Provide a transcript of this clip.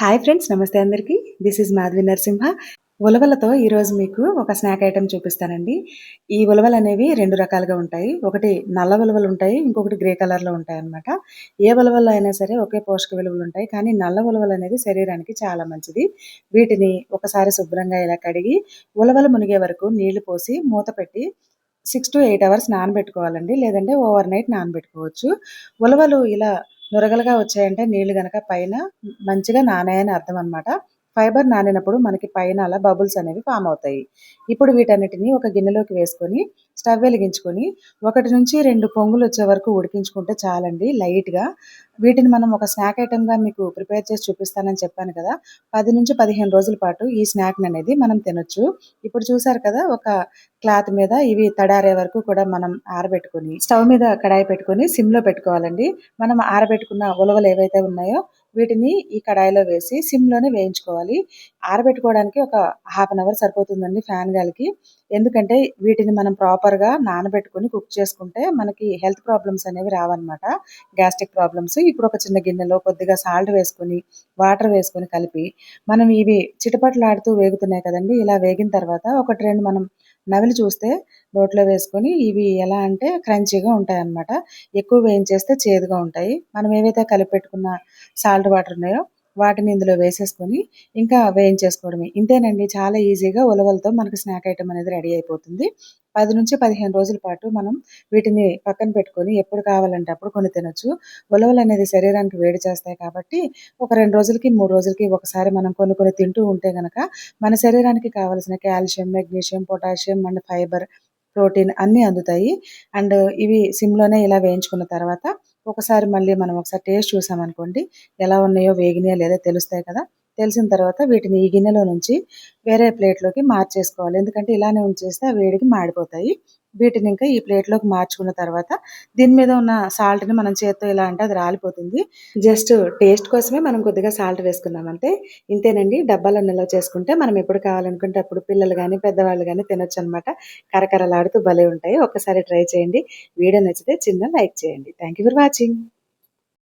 Hi friends నమస్తే అందరికీ. This is Madhavi Narasimha ఉలవలతో ఈరోజు మీకు ఒక స్నాక్ ఐటెం చూపిస్తానండి. ఈ ఉలవలు అనేవి రెండు రకాలుగా ఉంటాయి. ఒకటి నల్ల ఉలవలు ఉంటాయి ఇంకొకటి గ్రే కలర్లో ఉంటాయి అనమాట ఏ ఉలవల్లో అయినా సరే ఒకే పోషక విలువలు ఉంటాయి. కానీ నల్ల ఉలవలు అనేది శరీరానికి చాలా మంచిది. వీటిని ఒకసారి శుభ్రంగా ఇలా కడిగి ఉలవలు మునిగే వరకు నీళ్ళు పోసి మూత పెట్టి సిక్స్ టు ఎయిట్ అవర్స్ నానబెట్టుకోవాలండి. లేదంటే ఓవర్ నైట్ నానబెట్టుకోవచ్చు. ఉలవలు ఇలా నురగలుగా వచ్చాయంటే నీళ్ళు గనక పైన మంచిగా నానాయని అర్థం అనమాట ఫైబర్ నానినప్పుడు మనకి పైన అలా బబుల్స్ అనేవి ఫామ్ అవుతాయి. ఇప్పుడు వీటన్నిటిని ఒక గిన్నెలోకి వేసుకొని స్టవ్ వెలిగించుకొని ఒకటి నుంచి రెండు పొంగులు వచ్చే వరకు ఉడికించుకుంటే చాలండి లైట్గా. వీటిని మనం ఒక స్నాక్ ఐటెంగా మీకు ప్రిపేర్ చేసి చూపిస్తానని చెప్పాను కదా పది నుంచి పదిహేను రోజుల పాటు ఈ స్నాక్ అనేది మనం తినొచ్చు. ఇప్పుడు చూసారు కదా ఒక క్లాత్ మీద ఇవి తడారే వరకు కూడా మనం ఆరబెట్టుకొని స్టవ్ మీద కడాయి పెట్టుకొని సిమ్లో పెట్టుకోవాలండి. మనం ఆరబెట్టుకున్న ఉలవలు ఏవైతే ఉన్నాయో వీటిని ఈ కడాయిలో వేసి సిమ్లోనే వేయించుకోవాలి. ఆరబెట్టుకోవడానికి ఒక హాఫ్ అన్ అవర్ సరిపోతుందండి ఫ్యాన్ గాలికి. ఎందుకంటే వీటిని మనం ప్రాపర్గా నానబెట్టుకుని కుక్ చేసుకుంటే మనకి హెల్త్ ప్రాబ్లమ్స్ అనేవి రావన్నమాట. గ్యాస్ట్రిక్ ప్రాబ్లమ్స్ ఇప్పుడు ఒక చిన్న గిన్నెలో కొద్దిగా సాల్ట్ వేసుకొని వాటర్ వేసుకొని కలిపి మనం ఇవి చిటపట్లాడుతూ వేగుతున్నాయి కదండి. ఇలా వేగిన తర్వాత ఒకటి రెండు మనం నవిలి చూస్తే నోట్లో వేసుకొని ఇవి ఎలా అంటే క్రంచీగా ఉంటాయి అన్నమాట ఎక్కువ వేయించేస్తే చేదుగా ఉంటాయి. మనం ఏవైతే కలిపి పెట్టుకున్న సాల్ట్ వాటర్ ఉన్నాయో వాటిని ఇందులో వేసేసుకొని ఇంకా వేయించేసుకోవడమే. ఇంతేనండి చాలా ఈజీగా ఉలవలతో మనకు స్నాక్ ఐటమ్ అనేది రెడీ అయిపోతుంది. పది నుంచి పదిహేను రోజుల పాటు మనం వీటిని పక్కన పెట్టుకొని ఎప్పుడు కావాలంటే అప్పుడు కొని తినొచ్చు. ఉలవలు అనేది శరీరానికి వేడి చేస్తాయి కాబట్టి ఒక రెండు రోజులకి మూడు రోజులకి ఒకసారి మనం కొన్ని కొన్ని తింటూ ఉంటే కనుక మన శరీరానికి కావలసిన calcium magnesium potassium and fibre protein అన్నీ అందుతాయి. అండ్ ఇవి సిమ్లోనే ఇలా వేయించుకున్న తర్వాత ఒకసారి మళ్ళీ మనం ఒకసారి టేస్ట్ చూసామనుకోండి ఎలా ఉన్నాయో వేగినాయో లేదో తెలుస్తాయి కదా. తెలిసిన తర్వాత వీటిని ఈ గిన్నెలో నుంచి వేరే ప్లేట్లోకి మార్చేసుకోవాలి. ఎందుకంటే ఇలానే ఉంచేస్తే ఆ వేడికి మాడిపోతాయి. వీటిని ఇంకా ఈ ప్లేట్లోకి మార్చుకున్న తర్వాత దీని మీద ఉన్న సాల్ట్ని మనం చేత్తో ఇలా అంటే అది రాలిపోతుంది. జస్ట్ టేస్ట్ కోసమే మనం కొద్దిగా సాల్ట్ వేసుకున్నాం. అంతే ఇంతేనండి డబ్బాలో నిల్వ చేసుకుంటే మనం ఎప్పుడు కావాలనుకుంటే అప్పుడు పిల్లలు కానీ పెద్దవాళ్ళు కానీ తినొచ్చు అనమాట కరకరలాడుతూ భలే ఉంటాయి. ఒక్కసారి ట్రై చేయండి. వీడియో నచ్చితే చిన్న లైక్ చేయండి. Thank for watching